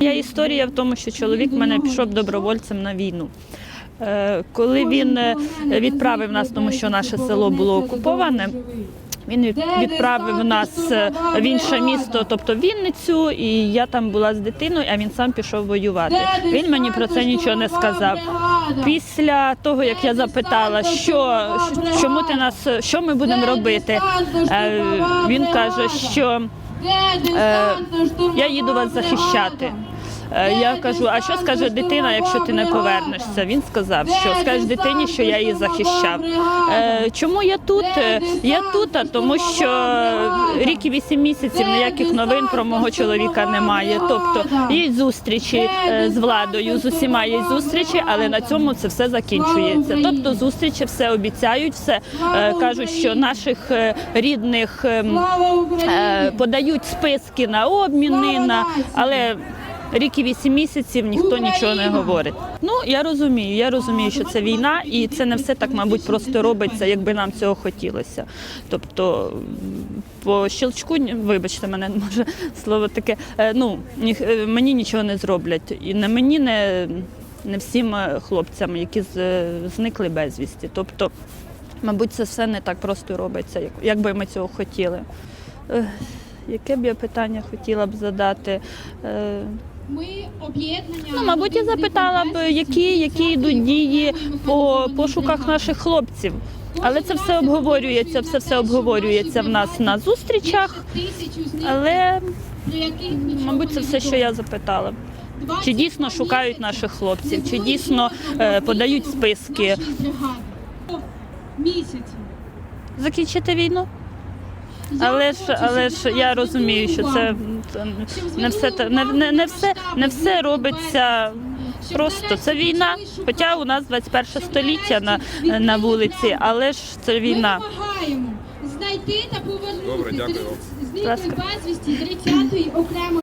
Я історія в тому, що чоловік мене пішов добровольцем на війну. Е, Коли він е, відправив нас, тому що наше село було окуповане. Він відправив нас е, в інше місто, тобто Вінницю, і я там була з дитиною, а він сам пішов воювати. Він мені про це нічого не сказав. Після того, як я запитала, що чому ти нас, що ми будемо робити, він каже, що е, я їду вас захищати. Е, Я кажу, а що скаже дитина, якщо ти не повернешся? Він сказав, що скажеш дитині, що я її захищав. Е, Чому я тут? Е, Я тут, а тому що рік і вісім місяців ніяких новин про мого чоловіка немає. Тобто є зустрічі з владою, з усіма є зустрічі, але на цьому це все закінчується. Тобто зустрічі все обіцяють, все кажуть, що наших рідних ем, подають списки на обміни, на але. Рік і вісім місяців ніхто нічого не говорить. Ну я розумію, я розумію, що це війна, і це не все так, мабуть, просто робиться, якби нам цього хотілося. Тобто по щелчку, вибачте мене, може слово таке. е, Ну ніх- е, мені нічого не зроблять. І не мені, не, не всім е, хлопцям, які зникли безвісті. Тобто, мабуть, це все не так просто робиться, як, би ми цього хотіли. Яке б я питання хотіла б задати? Ми об'єднання. Ну, мабуть, я запитала б, які, які йдуть дії по пошуках наших хлопців. Але це все обговорюється, все все обговорюється в нас на зустрічах. Але, мабуть, це все, що я запитала. Чи дійсно шукають наших хлопців, чи дійсно е, подають списки. Місяці. Закінчити війну? Але ж, але ж я розумію, що це, не все та- не, не, не все не все робиться просто. Це війна. Хоча у нас 21 століття на, на вулиці, але ж це війна. Знайти та повернути безвісті 30-ї окремо